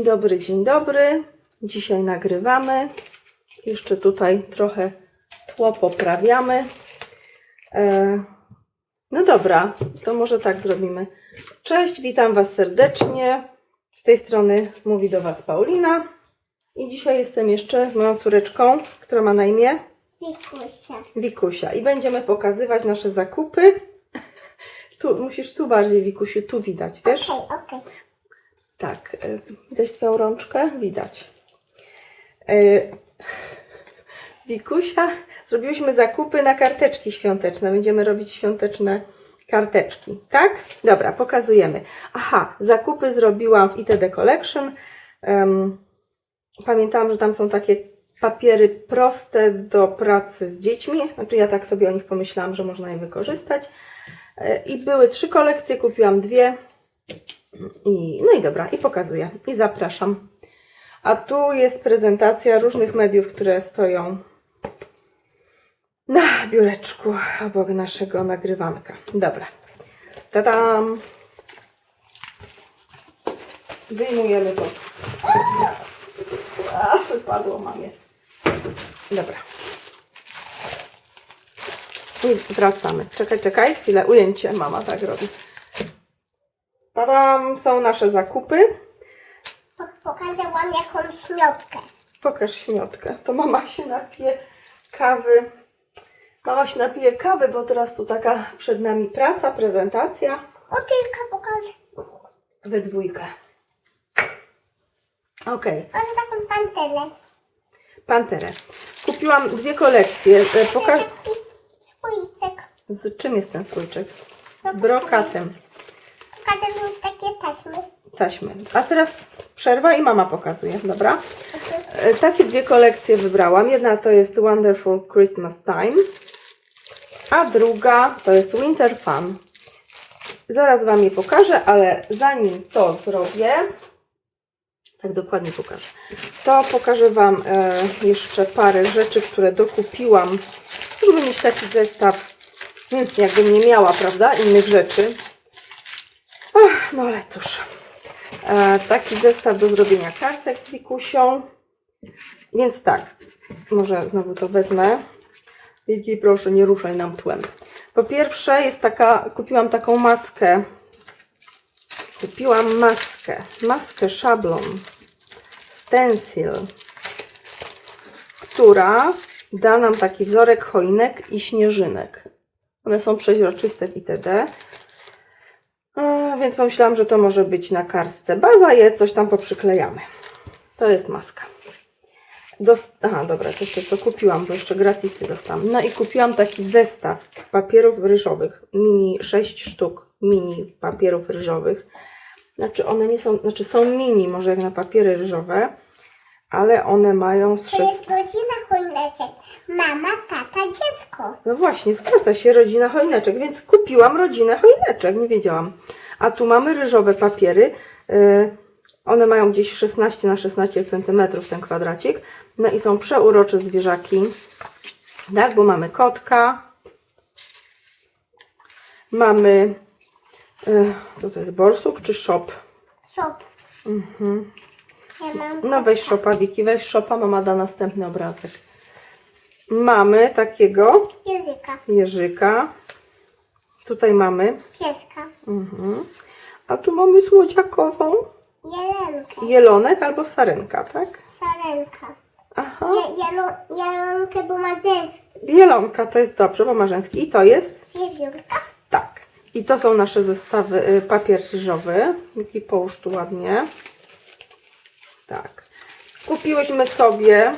Dzień dobry, dzień dobry. Dzisiaj nagrywamy. Jeszcze tutaj trochę tło poprawiamy. E, no dobra, to może tak zrobimy. Cześć, witam Was serdecznie. Z tej strony mówi do Was Paulina. I dzisiaj jestem jeszcze z moją córeczką, która ma na imię Wikusia. Wikusia. I będziemy pokazywać nasze zakupy. Tu, musisz tu bardziej, Wikusiu, tu widać, wiesz? Okej, okej. Tak, y, widać Twoją rączkę? Widać. Y, Wikusia, zrobiłyśmy zakupy na karteczki świąteczne. Będziemy robić świąteczne karteczki, tak? Dobra, pokazujemy. Aha, zakupy zrobiłam w ITD Collection. Pamiętałam, że tam są takie papiery proste do pracy z dziećmi. Znaczy ja tak sobie o nich pomyślałam, że można je wykorzystać. E, I były trzy kolekcje, kupiłam dwie. I, no i dobra, i pokazuję. I zapraszam. A tu jest prezentacja różnych mediów, które stoją na biureczku obok naszego nagrywanka. Dobra. Tadam. Wyjmujemy to. A, wypadło mamie. Dobra. I wracamy. Czekaj, czekaj. Chwilę. Ujęcie. Mama tak robi. Tadam, są nasze zakupy. Po- Pokażę Wam jakąś miotkę. Pokaż śmiotkę. To mama się napije kawy. Mama się napije kawy, bo teraz tu taka przed nami praca, prezentacja O, tylko pokażę. we dwójkę. Okej, Mam taką pantelę. panterę. Kupiłam dwie kolekcje. E, Pokaż... Taki słoicek. Z czym jest ten słoiczek? Z brokatem. Mi takie taśmy. Taśmy. A teraz przerwa i mama pokazuje, dobra? E, Takie dwie kolekcje wybrałam. Jedna to jest Wonderful Christmas Time, a druga to jest Winter Fun. Zaraz Wam je pokażę, ale zanim to zrobię, tak dokładnie pokażę, to pokażę Wam e, jeszcze parę rzeczy, które dokupiłam, żeby mieć taki zestaw, hmm, jakbym nie miała, prawda, innych rzeczy. No ale cóż. E, taki zestaw do zrobienia kartek z Wikusią. Więc tak, może znowu to wezmę. Wielki, proszę, nie ruszaj nam tłem. Po pierwsze jest taka, kupiłam taką maskę. Kupiłam maskę, maskę szablon, stencil, która da nam taki wzorek choinek i śnieżynek. One są przeźroczyste itd. Więc pomyślałam, że to może być na kartce baza, je coś tam poprzyklejamy. To jest maska. Dos Aha, dobra, to jeszcze to kupiłam, bo jeszcze gratisy dostałam. No i kupiłam taki zestaw papierów ryżowych, mini 6 sztuk mini papierów ryżowych. Znaczy one nie są, znaczy są mini, może jak na papiery ryżowe, ale one mają z To 6 jest rodzina choineczek. Mama, tata, dziecko. no właśnie, zgadza się, rodzina choineczek, więc kupiłam rodzinę choineczek, nie wiedziałam. A tu mamy ryżowe papiery. y, One mają gdzieś 16 na 16 cm ten kwadracik. No i są przeurocze zwierzaki. Tak, bo mamy kotka. Mamy. y, Co to jest? Borsuk czy szop? Sop. Ja mam No weź szopa, Wiki, weź szopa, mama da następny obrazek. Mamy takiego języka. jeżyka. Tutaj mamy Pieska. Mhm. A tu mamy słodziakową. Jelenkę. Jelonek albo sarenka, tak? Sarenka. Aha. Je, jelo, jelonkę, bo ma zęski. Jelonka to jest dobrze, bo ma rzęski. I to jest? Wiewiórka. Tak. I to są nasze zestawy, y, papier ryżowy. I połóż tu ładnie. Tak. Kupiłyśmy sobie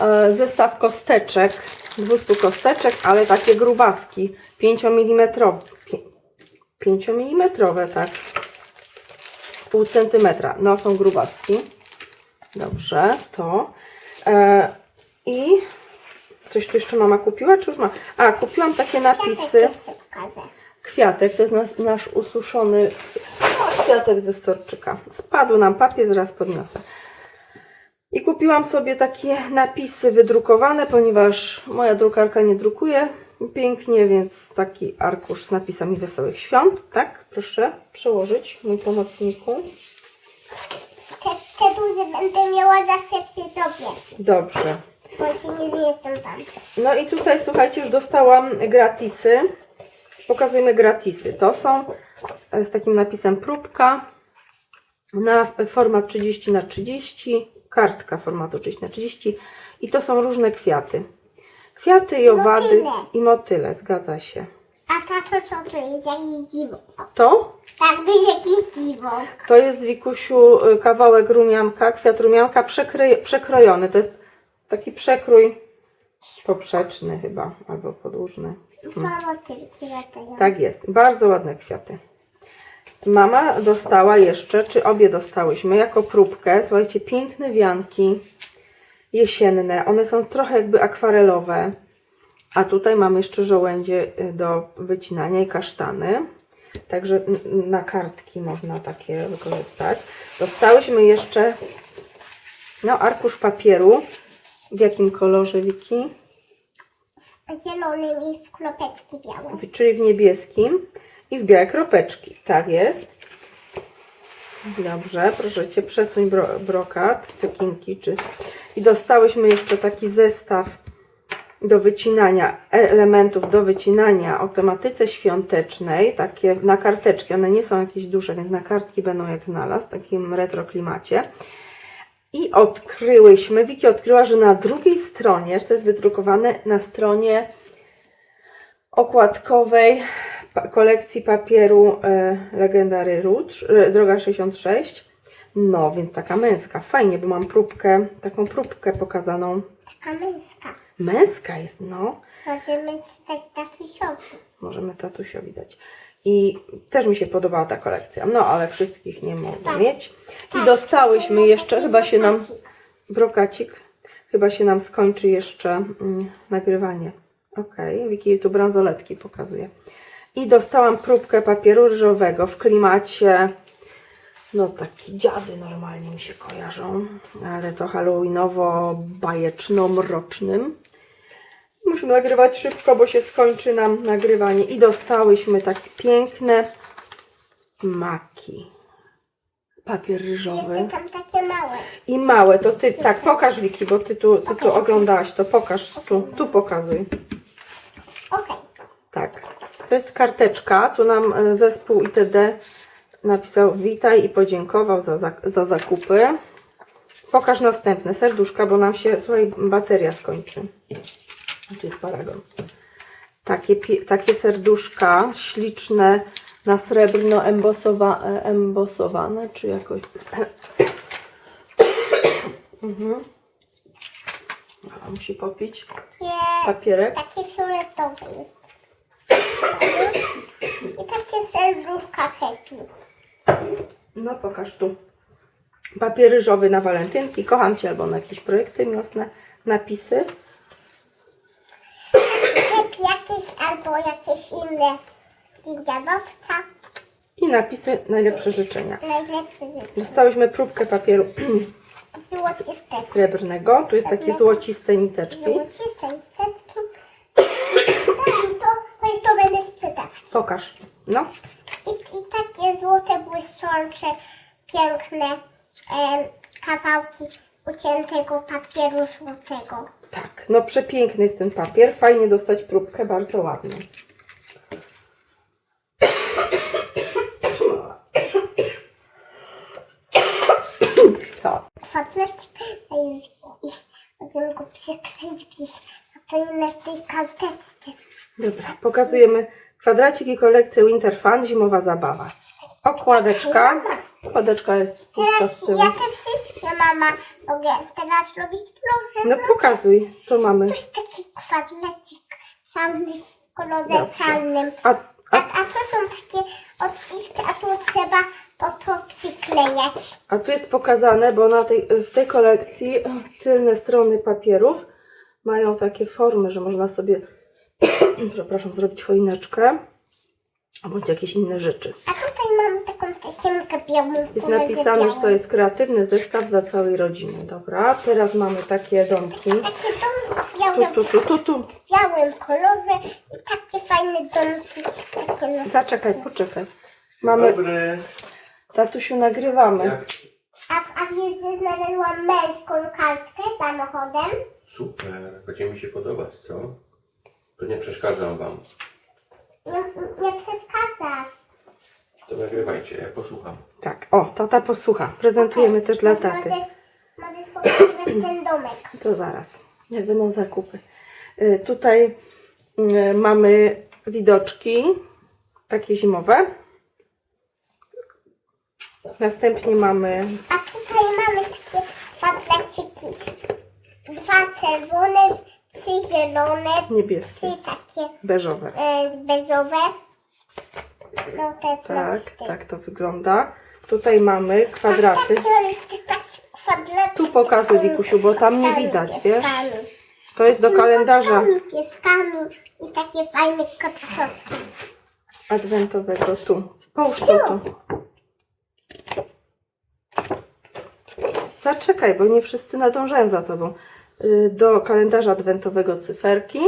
e, zestaw kosteczek, 200 kosteczek, ale takie grubaski, 5 mm. 5 mm, tak. Pół centymetra. No, są grubaski. Dobrze, to. E, I coś tu jeszcze mama kupiła, czy już ma? A, kupiłam takie napisy. Kwiatek, to jest nas, nasz ususzony kwiatek ze storczyka. Spadł nam papier, zaraz podniosę. I kupiłam sobie takie napisy wydrukowane, ponieważ moja drukarka nie drukuje pięknie, więc taki arkusz z napisami Wesołych Świąt. Tak, proszę przełożyć, mój pomocniku. Te, te duże będę miała zawsze przy sobie, Dobrze. bo się nie zmieszczą tam. No i tutaj słuchajcie, już dostałam gratisy. Pokazujemy gratisy. To są e, z takim napisem próbka na format 30 na 30 kartka formatu 30 na 30 i to są różne kwiaty. Kwiaty i owady Motyle. i motyle, zgadza się. A tato co to jest? Jakieś dziwo. To Tak, to jest jakieś dziwo. To jest Wikusiu y, kawałek rumianka, kwiat rumianka przekry, przekrojony. To jest taki przekrój poprzeczny chyba, albo podłużny. Dwa motylki latają. Tak jest. Bardzo ładne kwiaty. Mama dostała jeszcze, czy obie dostałyśmy, jako próbkę, słuchajcie, piękne wianki jesienne. One są trochę jakby akwarelowe. A tutaj mamy jeszcze żołędzie y, do wycinania i kasztany. Także na kartki można takie wykorzystać. Dostałyśmy jeszcze no, arkusz papieru. W jakim kolorze, Wiki? Zielonym i w kropeczki białe. czyli w niebieskim i w białe kropeczki. Tak jest. Dobrze, proszę Cię, przesuń bro, brokat, cekinki, czy... I dostałyśmy jeszcze taki zestaw do wycinania, elementów do wycinania o tematyce świątecznej, takie na karteczki, one nie są jakieś duże, więc na kartki będą jak znalazł, w takim retro klimacie. I odkryłyśmy, Wiki odkryła, że na drugiej stronie, że to jest wydrukowane na stronie okładkowej kolekcji papieru e, Legendary Rouge, e, droga 66. No, więc taka męska. Fajnie, bo mam próbkę, taką próbkę pokazaną. Taka męska. Męska jest, no. Możemy dać tatusiowi. Możemy tatusiowi dać. I też mi się podobała ta kolekcja. No, ale wszystkich nie mogę Tak. mieć. I Tak. dostałyśmy jeszcze, chyba się nam, Brokacik. chyba się nam skończy jeszcze mm, nagrywanie. Okej, Wiki tu bransoletki pokazuje. I dostałam próbkę papieru ryżowego w klimacie, no taki dziady normalnie mi się kojarzą, ale to halloweenowo-bajeczno-mrocznym. Musimy nagrywać szybko, bo się skończy nam nagrywanie. I dostałyśmy takie piękne maki. Papier ryżowy. Tam takie małe. I małe, to ty, tak, pokaż Wiki, bo ty tu, ty tu oglądałaś, to pokaż, tu, tu pokazuj. Okej. Tak, jest karteczka, tu nam e, zespół ITD napisał witaj i podziękował za, za, za zakupy. Pokaż następne, serduszka, bo nam się, słuchaj, bateria skończy. Tu jest paragon. Takie, takie serduszka śliczne, na srebrno embosowa, e, embosowane, czy jakoś... mhm. Musi popić papierek. takie fioletowe jest. I takie serduszka happy. No pokaż tu. Papier ryżowy na walentynki. Kocham Cię albo na jakieś projekty miłosne. Napisy. Happy jakieś albo jakieś inne. Dziadowca. I napisy najlepsze życzenia. Najlepsze rzeczy. Dostałyśmy próbkę papieru Złociste. srebrnego. Tu jest takie złociste niteczki. Złociste teczki. To, to, to będę sprzedawać. Pokaż. No. I, I takie złote, błyszczące, piękne kawałki uciętego papieru złotego. Tak. No przepiękny jest ten papier. Fajnie dostać próbkę. Bardzo ładny. Jest i możemy go tej, na tej karteczce. Dobra. Pokazujemy kwadracik i kolekcję Winter Fun. Zimowa zabawa. Okładeczka. Okładeczka jest pusta Teraz z tyłu. ja te wszystkie mama mogę teraz robić proszę. No pokazuj, to mamy. To jest taki kwadlecik czarny w kolorze Dobrze. czarnym. A, A, a, a to są takie odciski, a tu trzeba po, po przyklejać. a tu jest pokazane, bo na tej, w tej kolekcji tylne strony papierów mają takie formy, że można sobie, przepraszam, zrobić choineczkę bądź jakieś inne rzeczy. A tutaj mam taką tasiemkę białą. w Jest napisane, że to jest kreatywny zestaw dla całej rodziny. Dobra, teraz mamy takie domki. Takie domki w Tu, białym, tu, tu, tu, tu. w białym kolorze i takie fajne domki. Takie no. Zaczekaj, poczekaj. Mamy, Dobry. tatusiu, nagrywamy. Jak, a wiesz, znalazłam męską kartkę samochodem. Super, będzie mi się podobać, co? To nie przeszkadzam wam. Nie, nie przeszkadzasz. To nagrywajcie, ja posłucham. Tak, o, tata posłucha. Prezentujemy też dla taty. Możesz, możesz pokazywać ten domek. To zaraz, jak będą zakupy. Y, Tutaj y, mamy widoczki, takie zimowe. Następnie mamy A tutaj mamy takie kwadraciki. Dwa czerwone, trzy zielone, niebieskie, trzy takie beżowe. e, beżowe. No te Tak, smaczne. tak to wygląda. Tutaj mamy kwadraty. Takie, takie kwadraty. Tu pokazuj, Wikusiu, bo tam nie widać, wiesz? To jest do kalendarza Pieskami, pieskami i takie fajne kotki. adwentowego. Tu. Połóż to tu. Zaczekaj, bo nie wszyscy nadążają za tobą. Y, Do kalendarza adwentowego cyferki.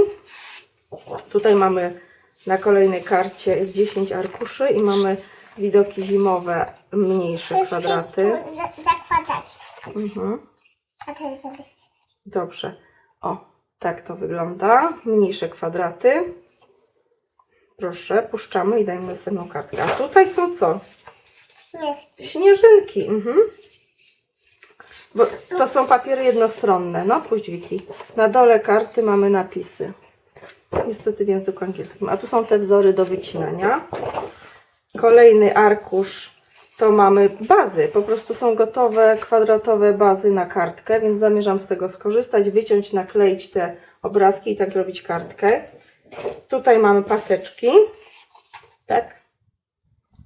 Tutaj mamy na kolejnej karcie jest 10 arkuszy i mamy widoki zimowe, mniejsze kwadraty. Za, za. Mhm. Dobrze. O, tak to wygląda. Mniejsze kwadraty. Proszę, puszczamy i dajmy następną kartkę. A tutaj są co? Śnieżki. Śnieżynki. Mhm. Bo to są papiery jednostronne. No, puść Wiki. Na dole karty mamy napisy. Niestety w języku angielskim. A tu są te wzory do wycinania. Kolejny arkusz to mamy bazy. Po prostu są gotowe kwadratowe bazy na kartkę, więc zamierzam z tego skorzystać, wyciąć, nakleić te obrazki i tak zrobić kartkę. Tutaj mamy paseczki. Tak.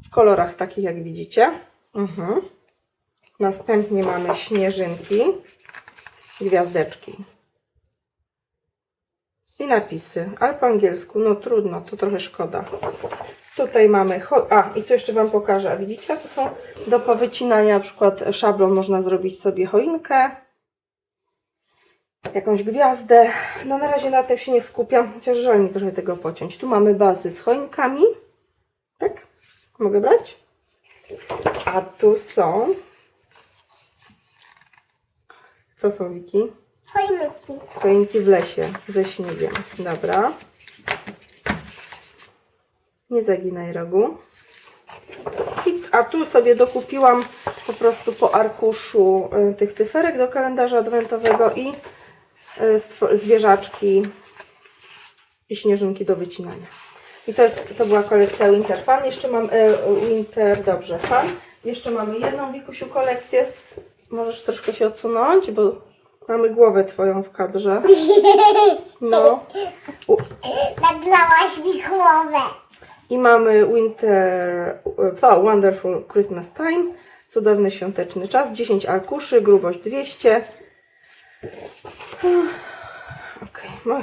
W kolorach takich jak widzicie. Mhm. Następnie mamy śnieżynki, gwiazdeczki i napisy, ale po angielsku, no trudno, to trochę szkoda. Tutaj mamy, a i tu jeszcze Wam pokażę, widzicie, to są do powycinania, na przykład szablon można zrobić sobie choinkę, jakąś gwiazdę. No na razie na tym się nie skupiam, chociaż żal mi trochę tego pociąć. Tu mamy bazy z choinkami, tak? Mogę brać? A tu są. Co są Wiki? Choinki. Choinki w lesie ze śniegiem. Dobra. Nie zaginaj rogu. I, a tu sobie dokupiłam po prostu po arkuszu y, tych cyferek do kalendarza adwentowego i y, zwierzaczki i śnieżynki do wycinania. I to, jest, to była kolekcja Winter Fun. Jeszcze mam y, Winter, dobrze, Fun. Jeszcze mamy jedną Wikusiu kolekcję. Możesz troszkę się odsunąć, bo mamy głowę Twoją w kadrze. No. U, Naglałaś mi głowę. I mamy Winter, oh, Wonderful Christmas Time, cudowny świąteczny czas, 10 arkuszy, grubość 200. Okej, mój,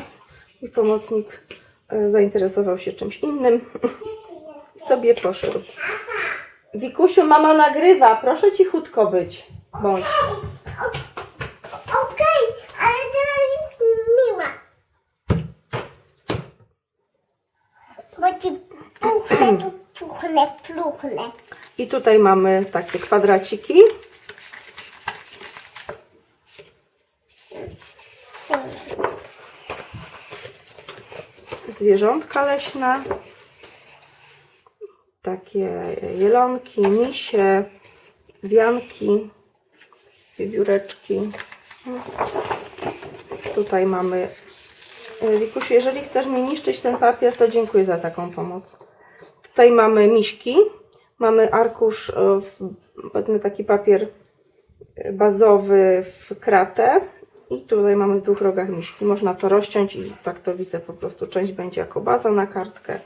mój pomocnik e, zainteresował się czymś innym i sobie poszedł. Wikusiu, mama nagrywa, proszę cichutko być. Bądź. Okej, ale teraz jest miła. Bo ci puchnę, tu puchnę, pluchnę. I tutaj mamy takie kwadraciki. Zwierzątka leśne. Takie jelonki, misie, wianki, wiewióreczki. Tutaj mamy. e, Wikusiu, jeżeli chcesz mi niszczyć ten papier, to dziękuję za taką pomoc. Tutaj mamy miśki, mamy arkusz, e, powiedzmy taki papier e, bazowy w kratę i tutaj mamy w dwóch rogach miśki. Można to rozciąć i tak to widzę po prostu. Część będzie jako baza na kartkę.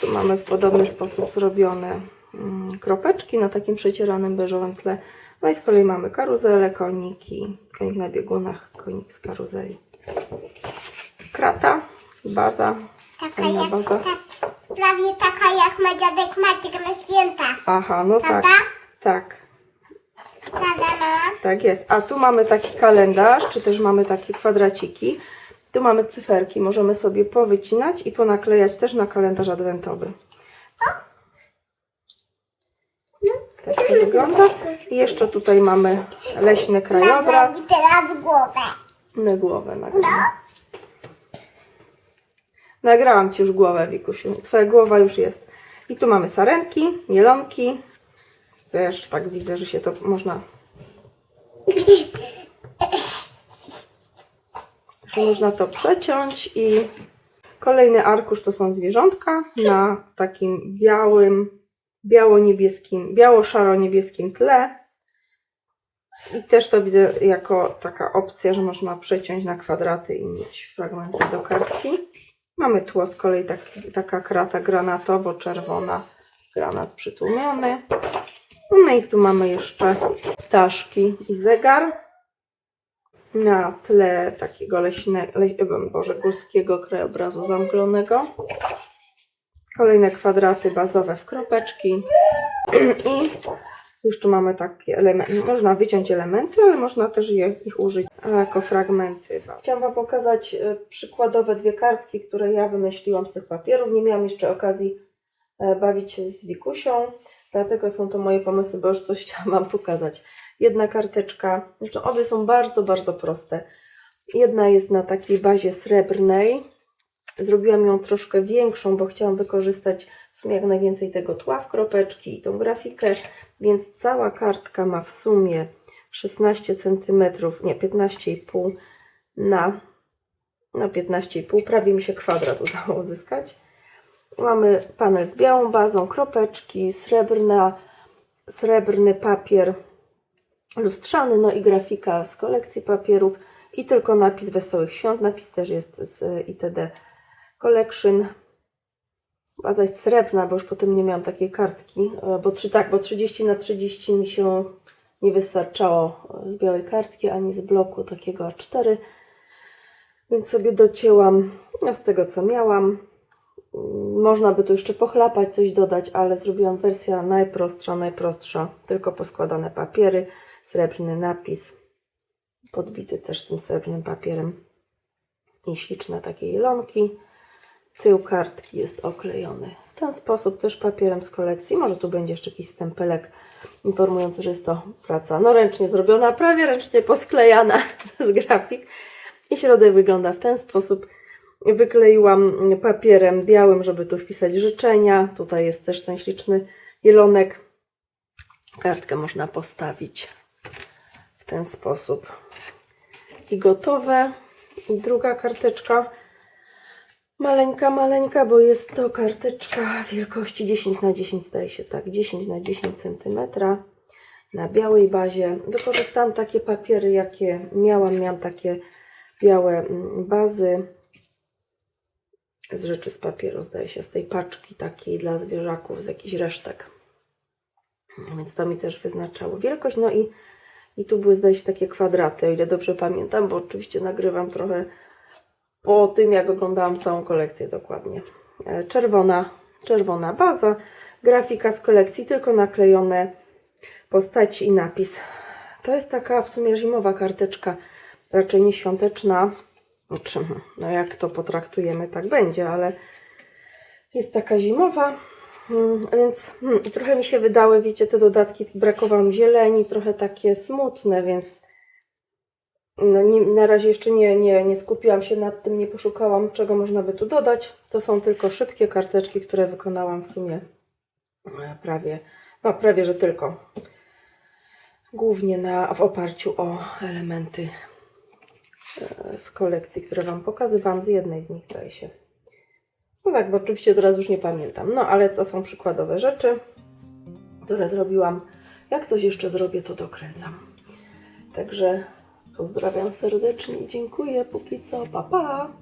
Tu mamy w podobny sposób zrobione mm, kropeczki na takim przecieranym beżowym tle. No i z kolei mamy karuzelę, koniki, konik na biegunach, konik z karuzeli. Krata, baza, Taka jak, baza. tak, prawie taka jak ma dziadek Maciek na święta. Aha, no tak, Prawda? tak, Prawda, mama? tak jest. A tu mamy taki kalendarz, czy też mamy takie kwadraciki. Tu mamy cyferki, możemy sobie powycinać i ponaklejać też na kalendarz adwentowy. To wygląda. I jeszcze tutaj mamy leśny krajobraz. Nagrać teraz głowę. Na głowę nagrałam. Nagrałam Ci już głowę, Wikusiu. Twoja głowa już jest. I tu mamy sarenki, mielonki. Też tak widzę, że się to można... Że można to przeciąć i kolejny arkusz to są zwierzątka na takim białym, biało-niebieskim, biało-szaro-niebieskim tle. I też to widzę jako taka opcja, że można przeciąć na kwadraty i mieć fragmenty do kartki. Mamy tło z kolei taki, taka krata granatowo-czerwona, granat przytłumiony. No i tu mamy jeszcze ptaszki i zegar na tle takiego leśnego, leś, boże, górskiego krajobrazu zamglonego. Kolejne kwadraty bazowe w kropeczki i jeszcze mamy takie elementy. Można wyciąć elementy, ale można też je, ich użyć jako fragmenty. Chciałam Wam pokazać e, przykładowe dwie kartki, które ja wymyśliłam z tych papierów. Nie miałam jeszcze okazji e, bawić się z Wikusią, dlatego są to moje pomysły, bo już coś chciałam Wam pokazać. Jedna karteczka, zresztą obie są bardzo, bardzo proste. Jedna jest na takiej bazie srebrnej. Zrobiłam ją troszkę większą, bo chciałam wykorzystać w sumie jak najwięcej tego tła w kropeczki i tą grafikę, więc cała kartka ma w sumie 16 cm, nie 15,5 na, na 15,5, prawie mi się kwadrat udało uzyskać. Mamy panel z białą bazą, kropeczki, srebrna, srebrny papier lustrzany, no i grafika z kolekcji papierów i tylko napis Wesołych Świąt. Napis też jest z ITD Collection. Baza jest srebrna, bo już potem nie miałam takiej kartki, e, bo, trzy, tak, bo 30 na 30 mi się nie wystarczało z białej kartki, ani z bloku takiego A4, więc sobie docięłam no, z tego, co miałam. Mm, Można by tu jeszcze pochlapać, coś dodać, ale zrobiłam wersja najprostsza, najprostsza, tylko poskładane papiery, srebrny napis, podbity też tym srebrnym papierem i śliczne takie jelonki. Tył kartki jest oklejony w ten sposób, też papierem z kolekcji. Może tu będzie jeszcze jakiś stempelek informujący, że jest to praca no ręcznie zrobiona, prawie ręcznie posklejana z grafik. I środek wygląda w ten sposób. Wykleiłam papierem białym, żeby tu wpisać życzenia. Tutaj jest też ten śliczny jelonek. Kartkę można postawić w ten sposób. I gotowe. I druga karteczka. Maleńka, maleńka, bo jest to karteczka wielkości 10 na 10 zdaje się tak, 10 na 10 cm na białej bazie. Wykorzystałam takie papiery, jakie miałam. Miałam takie białe mm, bazy z rzeczy z papieru, zdaje się, z tej paczki takiej dla zwierzaków, z jakichś resztek. Więc to mi też wyznaczało wielkość. No i, i tu były, zdaje się, takie kwadraty, o ile dobrze pamiętam, bo oczywiście nagrywam trochę po tym, jak oglądałam całą kolekcję dokładnie. E, Czerwona, czerwona baza, grafika z kolekcji, tylko naklejone postaci i napis. To jest taka w sumie zimowa karteczka, raczej nie świąteczna. Znaczy, no jak to potraktujemy, tak będzie, ale jest taka zimowa. Mm, Więc hmm, trochę mi się wydały, wiecie, te dodatki, brakowało zieleni, trochę takie smutne, więc no, nie, na razie jeszcze nie, nie, nie skupiłam się nad tym, nie poszukałam, czego można by tu dodać. To są tylko szybkie karteczki, które wykonałam w sumie e, prawie, no prawie, że tylko. Głównie na, w oparciu o elementy e, z kolekcji, które Wam pokazywałam. Z jednej z nich zdaje się. No tak, bo oczywiście teraz już nie pamiętam. No ale to są przykładowe rzeczy, które zrobiłam. Jak coś jeszcze zrobię, to dokręcam. Także pozdrawiam serdecznie i dziękuję. Póki co, pa pa!